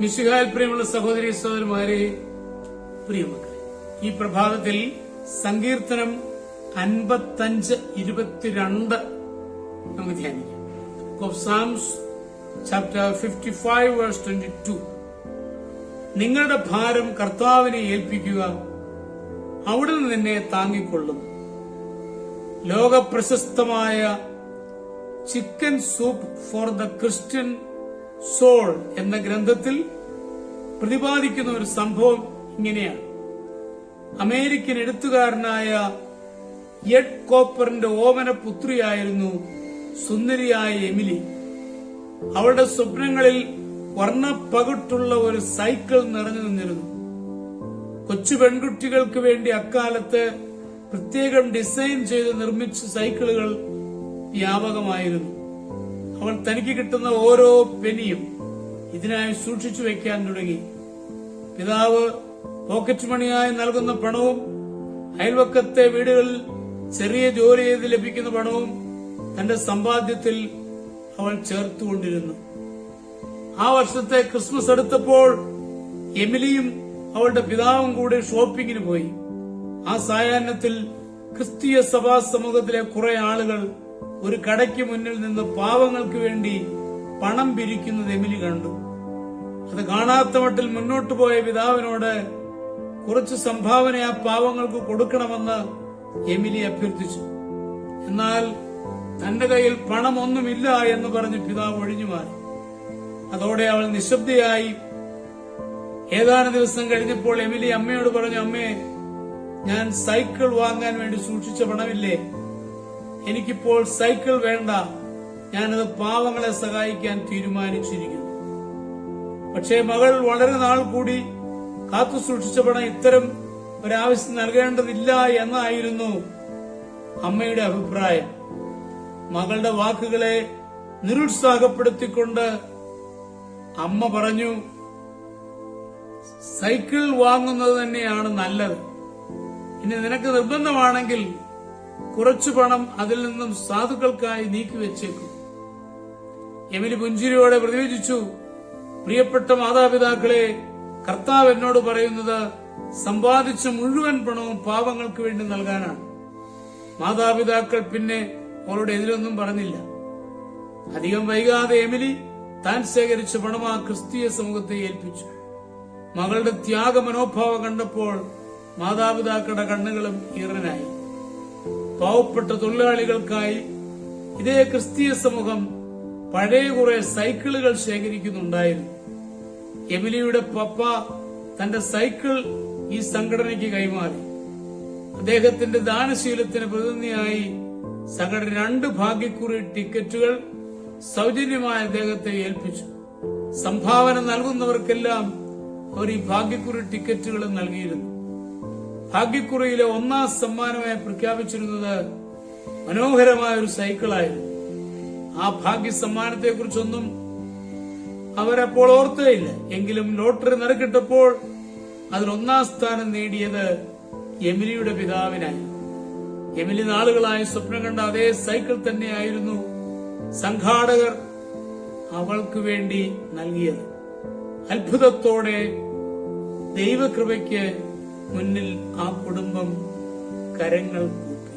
മിശുഹാൽ പ്രിയമുള്ള സഹോദരി സഹോദരന്മാരെ പ്രിയമക്കളെ ഈ പ്രഭാതത്തിൽ സങ്കീർത്തനം അൻപത്തഞ്ച് ഇരുപത്തിരണ്ട് നമുക്ക് ധ്യാനിക്കാം. Of chapter fifty five verse twenty two നിങ്ങളുടെ ഭാരം കർത്താവിനെ ഏൽപ്പിക്കുക അവിടുന്ന് നിന്നെ താങ്ങിക്കൊള്ളും. ലോകപ്രശസ്തമായ chicken soup for the Christian soul എന്ന ഗ്രന്ഥത്തിൽ പ്രതിപാദിക്കുന്ന ഒരു സംഭവം ഇങ്ങനെയാണ്. അമേരിക്കൻ എഴുത്തുകാരനായ എഡ് കോപ്പറിന്റെ ഓമന പുത്രിയായിരുന്നു സുന്ദരിയായ എമിലി. അവളുടെ സ്വപ്നങ്ങളിൽ വർണപ്പകിട്ടുള്ള ഒരു സൈക്കിൾ നിറഞ്ഞു നിന്നിരുന്നു. കൊച്ചു പെൺകുട്ടികൾക്ക് വേണ്ടി അക്കാലത്ത് പ്രത്യേകം ഡിസൈൻ ചെയ്ത് നിർമ്മിച്ച സൈക്കിളുകൾ വ്യാപകമായിരുന്നു. അവൾ തനിക്ക് കിട്ടുന്ന ഓരോ പെനിയും ഇതിനായി സൂക്ഷിച്ചു വെക്കാൻ തുടങ്ങി. പിതാവ് പോക്കറ്റ് മണിയായി നൽകുന്ന പണവും അയൽവക്കത്തെ വീടുകളിൽ ചെറിയ ജോലി ചെയ്ത് ലഭിക്കുന്ന പണവും തന്റെ സമ്പാദ്യത്തിൽ അവൾ ചേർത്തുകൊണ്ടിരുന്നു. ആ വർഷത്തെ ക്രിസ്മസ് അടുത്തപ്പോൾ എമിലിയും അവളുടെ പിതാവും കൂടി ഷോപ്പിങ്ങിന് പോയി. ആ സായാഹ്നത്തിൽ ക്രിസ്തീയ സഭാ സമൂഹത്തിലെ കുറെ ആളുകൾ ഒരു കടയ്ക്ക് മുന്നിൽ നിന്ന് പാവങ്ങൾക്ക് വേണ്ടി പണം പിരിക്കുന്നത് എമിലി കണ്ടു. അത് കാണാത്ത മട്ടിൽ മുന്നോട്ടു പോയ പിതാവിനോട് കുറച്ച് സംഭാവന ആ പാവങ്ങൾക്ക് കൊടുക്കണമെന്ന് എമിലി അഭ്യർത്ഥിച്ചു. എന്നാൽ തന്റെ കയ്യിൽ പണമൊന്നുമില്ല എന്ന് പറഞ്ഞ് പിതാവ് ഒഴിഞ്ഞു മാറി. അതോടെ അവൾ നിശബ്ദയായി ഏതാനും ദിവസം കഴിഞ്ഞപ്പോൾ എമിലി അമ്മയോട് പറഞ്ഞു അമ്മേ ഞാൻ സൈക്കിൾ വാങ്ങാൻ വേണ്ടി സൂക്ഷിച്ച പണമില്ലേ? എനിക്കിപ്പോൾ സൈക്കിൾ വേണ്ട. ഞാനത് പാവങ്ങളെ സഹായിക്കാൻ തീരുമാനിച്ചിരിക്കുന്നു. പക്ഷേ മകൾ വളരെ നാൾ കൂടി കാത്തു സൂക്ഷിച്ച പണം ഇത്തരം ഒരാവശ്യം നൽകേണ്ടതില്ല എന്നായിരുന്നു അമ്മയുടെ അഭിപ്രായം. മകളുടെ വാക്കുകളെ നിരുത്സാഹപ്പെടുത്തിക്കൊണ്ട് അമ്മ പറഞ്ഞു സൈക്കിൾ വാങ്ങുന്നത് തന്നെയാണ് നല്ലത്. ഇനി നിനക്ക് നിർബന്ധമാണെങ്കിൽ കുറച്ചു പണം അതിൽ നിന്നും സാധുക്കൾക്കായി നീക്കിവെച്ചേക്കും എമിലി പുഞ്ചിരിയോടെ പ്രതിവചിച്ചു പ്രിയപ്പെട്ട മാതാപിതാക്കളെ കർത്താവ് എന്നോട് പറയുന്നത് സമ്പാദിച്ച മുഴുവൻ പണവും പാവങ്ങൾക്ക് വേണ്ടി നൽകാനാണ്. മാതാപിതാക്കൾ പിന്നെ അവളോട് എതിരൊന്നും പറഞ്ഞില്ല. അധികം വൈകാതെ എമിലി താൻ ശേഖരിച്ച പണം ആ ക്രിസ്തീയ സമൂഹത്തെ ഏൽപ്പിച്ചു. മകളുടെ ത്യാഗ മനോഭാവം കണ്ടപ്പോൾ മാതാപിതാക്കളുടെ കണ്ണുകളും ഈറനായി പാവപ്പെട്ട തൊഴിലാളികൾക്കായി ഇതേ ക്രിസ്തീയ സമൂഹം പഴയ കുറെ സൈക്കിളുകൾ ശേഖരിക്കുന്നുണ്ടായിരുന്നു. എമിലിയുടെ പപ്പ തന്റെ സൈക്കിൾ ഈ സംഘടനയ്ക്ക് കൈമാറി. അദ്ദേഹത്തിന്റെ ദാനശീലത്തിന് പ്രതിനിധിയായി സംഘടന രണ്ട് ഭാഗ്യക്കുറി ടിക്കറ്റുകൾ സൗജന്യമായ അദ്ദേഹത്തെ ഏൽപ്പിച്ചു. സംഭാവന നൽകുന്നവർക്കെല്ലാം അവർ ഈ ഭാഗ്യക്കുറി ടിക്കറ്റുകൾ നൽകിയിരുന്നു. ഭാഗ്യക്കുറിയിലെ ഒന്നാം സമ്മാനമായി പ്രഖ്യാപിച്ചിരുന്നത് മനോഹരമായ ഒരു സൈക്കിളായിരുന്നു. ആ ഭാഗ്യ സമ്മാനത്തെ കുറിച്ചൊന്നും അവരപ്പോൾ ഓർത്തേയില്ല എങ്കിലും ലോട്ടറി നിറക്കിട്ടപ്പോൾ അതിൽ ഒന്നാം സ്ഥാനം നേടിയത് എമിലിയുടെ പിതാവിനായി. എമിലി നാളുകളായി സ്വപ്നം കണ്ട അതേ സൈക്കിൾ തന്നെയായിരുന്നു സംഘാടകർ അവൾക്ക് വേണ്ടി നൽകിയത്. അത്ഭുതത്തോടെ ദൈവകൃപയ്ക്ക് മുന്നിൽ ആ കുടുംബം കരങ്ങൾ കൂട്ടി.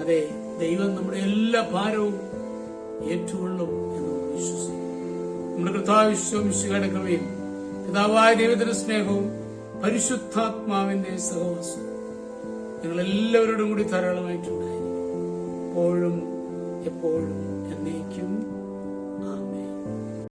അതെ ദൈവം നമ്മുടെ എല്ലാ ഭാരവും ഏറ്റുകൊള്ളും എന്ന് വിശ്വസിക്കും നമ്മുടെ കൃതാവിശ്വം വിശ്വയുടെ കൃപയും പിതാവായ ദൈവത്തിന്റെ സ്നേഹവും പരിശുദ്ധാത്മാവിന്റെ സഹവാസവും നിങ്ങൾ എല്ലാവരോടും കൂടി ധാരാളമായിട്ടുണ്ടായിരിക്കും. എപ്പോഴും എപ്പോഴും എന്നേക്കും